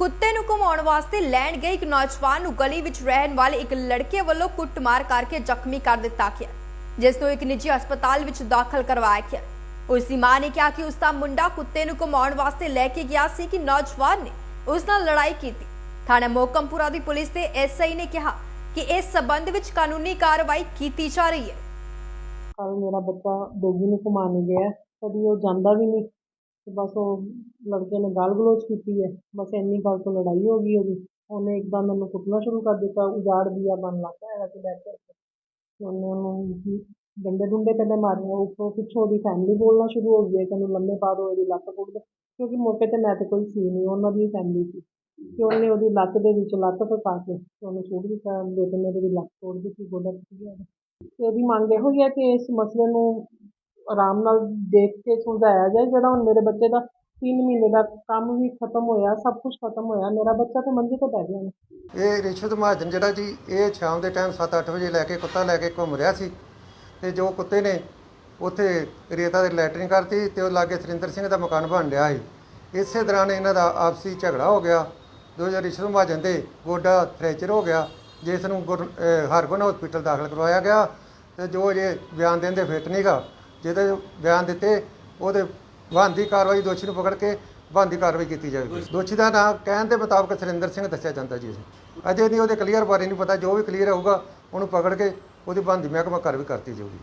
ਕੁੱਤੇ ਨੂੰ ਘੁਮਾਉਣ ਵਾਸਤੇ ਲੈਣ ਗਏ ਇੱਕ ਨੌਜਵਾਨ ਨੂੰ ਗਲੀ ਵਿੱਚ ਰਹਿਣ ਵਾਲੇ ਇੱਕ ਲੜਕੇ ਵੱਲੋਂ ਕੁੱਟਮਾਰ ਕਰਕੇ ਜ਼ਖਮੀ ਕਰ ਦਿੱਤਾ ਗਿਆ, ਜਿਸ ਨੂੰ ਇੱਕ ਨਿੱਜੀ ਹਸਪਤਾਲ ਵਿੱਚ ਦਾਖਲ ਕਰਵਾਇਆ ਗਿਆ। ਉਸ ਦੀ ਮਾਂ ਨੇ ਕਿਹਾ ਕਿ ਉਸ ਦਾ ਮੁੰਡਾ ਕੁੱਤੇ ਨੂੰ ਘੁਮਾਉਣ ਵਾਸਤੇ ਲੈ ਕੇ ਗਿਆ ਸੀ ਕਿ ਨੌਜਵਾਨ ਨੇ ਉਸ ਨਾਲ ਲੜਾਈ ਕੀਤੀ। ਥਾਣਾ ਮੋਕਮਪੁਰਾ ਦੀ ਪੁਲਿਸ ਦੇ ਐਸਆਈ ਨੇ ਕਿਹਾ ਕਿ ਇਸ ਸਬੰਧ ਵਿੱਚ ਕਾਨੂੰਨੀ ਕਾਰਵਾਈ ਕੀਤੀ ਜਾ ਰਹੀ ਹੈ। ਕੱਲ ਮੇਰਾ ਬੱਚਾ ਡੋਗੀ ਨੂੰ ਘੁਮਾਉਣ ਗਿਆ, ਕਦੀ ਉਹ ਜਾਂਦਾ ਵੀ ਨਹੀਂ। ਤੇ ਬਸ ਉਹ ਲੜਕੇ ਨੇ ਗਾਲ ਗਲੋਚ ਕੀਤੀ ਹੈ। ਬਸ ਇੰਨੀ ਗੱਲ ਤੋਂ ਲੜਾਈ ਹੋ ਗਈ ਉਹਦੀ। ਉਹਨੇ ਇੱਕਦਮ ਮੈਨੂੰ ਕੁੱਟਣਾ ਸ਼ੁਰੂ ਕਰ ਦਿੱਤਾ, ਉਜਾੜ ਦਿਆ, ਬਣ ਲੱਗ ਪਿਆ ਕਿ ਬੈਠ ਕੇ। ਉਹਨੇ ਉਹਨੂੰ ਡੰਡੇ ਡੁੰਡੇ ਪਹਿਲੇ ਮਾਰੇ ਉੱਪਰੋਂ ਪਿੱਛੋਂ ਉਹਦੀ ਫੈਮਿਲੀ ਬੋਲਣਾ ਸ਼ੁਰੂ ਹੋ ਗਈ ਹੈ, ਕਹਿੰਦੇ ਲੰਮੇ ਪਾ ਦਿਓ ਇਹਦੀ ਲੱਤ ਕੁੱਟ ਦਿਓ ਕਿਉਂਕਿ ਮੌਕੇ ਤੇ ਮੈਂ ਤੇ ਕੋਈ ਸੀ ਨਹੀਂ, ਉਹਨਾਂ ਦੀ ਫੈਮਿਲੀ ਸੀ। ਤੇ ਉਹਨੇ ਉਹਦੀ ਲੱਤ ਦੇ ਵਿੱਚ ਲੱਤ ਫਸਾ ਕੇ ਉਹਨੂੰ ਸੁੱਟ ਦਿੱਤਾ, ਬੇਟੇ ਨੇ ਉਹਦੀ ਲੱਤ ਤੋੜ ਦਿੱਤੀ, ਗੋਡਾ ਟੁੱਟ ਗਿਆ ਤੇ ਉਹਦੀ ਮੰਗ ਇਹੋ ਹੀ ਹੈ ਕਿ ਇਸ ਮਸਲੇ ਨੂੰ ਆਰਾਮ ਨਾਲ ਦੇਖ ਕੇ ਸੁਲਝਾਇਆ ਜਾਏ, ਜਿਹੜਾ ਹੁਣ ਮੇਰੇ ਬੱਚੇ ਦਾ 3 ਮਹੀਨੇ ਦਾ ਕੰਮ ਵੀ ਖਤਮ ਹੋਇਆ, ਸਭ ਕੁਝ ਖਤਮ ਹੋਇਆ, ਮੇਰਾ ਬੱਚਾ ਤੇ ਮੰਜੀ ਤੇ ਪੈ ਗਿਆ ਨਾ। ਇਹ ਰਿਸ਼ਵਤ ਮਹਾਜਨ ਜਿਹੜਾ ਜੀ, ਇਹ ਸ਼ਾਮ ਦੇ ਟਾਈਮ 7-8 ਵਜੇ ਲੈ ਕੇ, ਕੁੱਤਾ ਲੈ ਕੇ ਘੁੰਮ ਰਿਹਾ ਸੀ ਤੇ ਜੋ ਕੁੱਤੇ ਨੇ ਉੱਥੇ ਰੇਤਾ ਦੇ ਲੈਟਰਿੰਗ ਕਰਤੀ ਤੇ ਉਹ ਲਾਗੇ ਸਰਿੰਦਰ ਸਿੰਘ ਦਾ ਮਕਾਨ ਬਣ ਰਿਹਾ ਸੀ। ਇਸੇ ਦੌਰਾਨ ਇਹਨਾਂ ਦਾ ਆਪਸੀ ਝਗੜਾ ਹੋ ਗਿਆ। ਦੋ ਹਜ਼ਾਰ ਰਿਸ਼ਵਤ ਮਹਾਜਨ ਦੇ ਗੋਡਾ ਫ੍ਰੈਕਚਰ ਹੋ ਗਿਆ, ਜਿਸ ਨੂੰ ਗੁਰ- ਅਹ ਹਰਗੁਣ ਹਸਪੀਟਲ ਦਾਖਲ ਕਰਵਾਇਆ ਗਿਆ ਤੇ ਜੋ ਜੇ ਬਿਆਨ ਦੇਣ ਦੇ ਫਿੱਟ ਨਹੀਂਗਾ ਜਿਹਦੇ ਬਿਆਨ ਦਿੱਤੇ ਉਹਦੇ ਬਣਦੀ ਕਾਰਵਾਈ ਦੋਸ਼ੀ ਨੂੰ ਪਕੜ ਕੇ ਬਣਦੀ ਕਾਰਵਾਈ ਕੀਤੀ ਜਾਵੇਗੀ ਦੋਸ਼ੀ ਦਾ ਨਾਮ ਕਹਿਣ ਦੇ ਮੁਤਾਬਕ ਸੁਰਿੰਦਰ ਸਿੰਘ ਦੱਸਿਆ ਜਾਂਦਾ ਜੀ ਅਜੇ ਨਹੀਂ ਉਹਦੇ ਕਲੀਅਰ ਬਾਰੇ ਨਹੀਂ ਪਤਾ ਜੋ ਵੀ ਕਲੀਅਰ ਹੋਊਗਾ ਉਹਨੂੰ ਪਕੜ ਕੇ ਉਹਦੀ ਬਣਦੀ ਮਹਿਕਮਾ ਕਾਰਵਾਈ ਕਰਤੀ ਜਾਊਗੀ।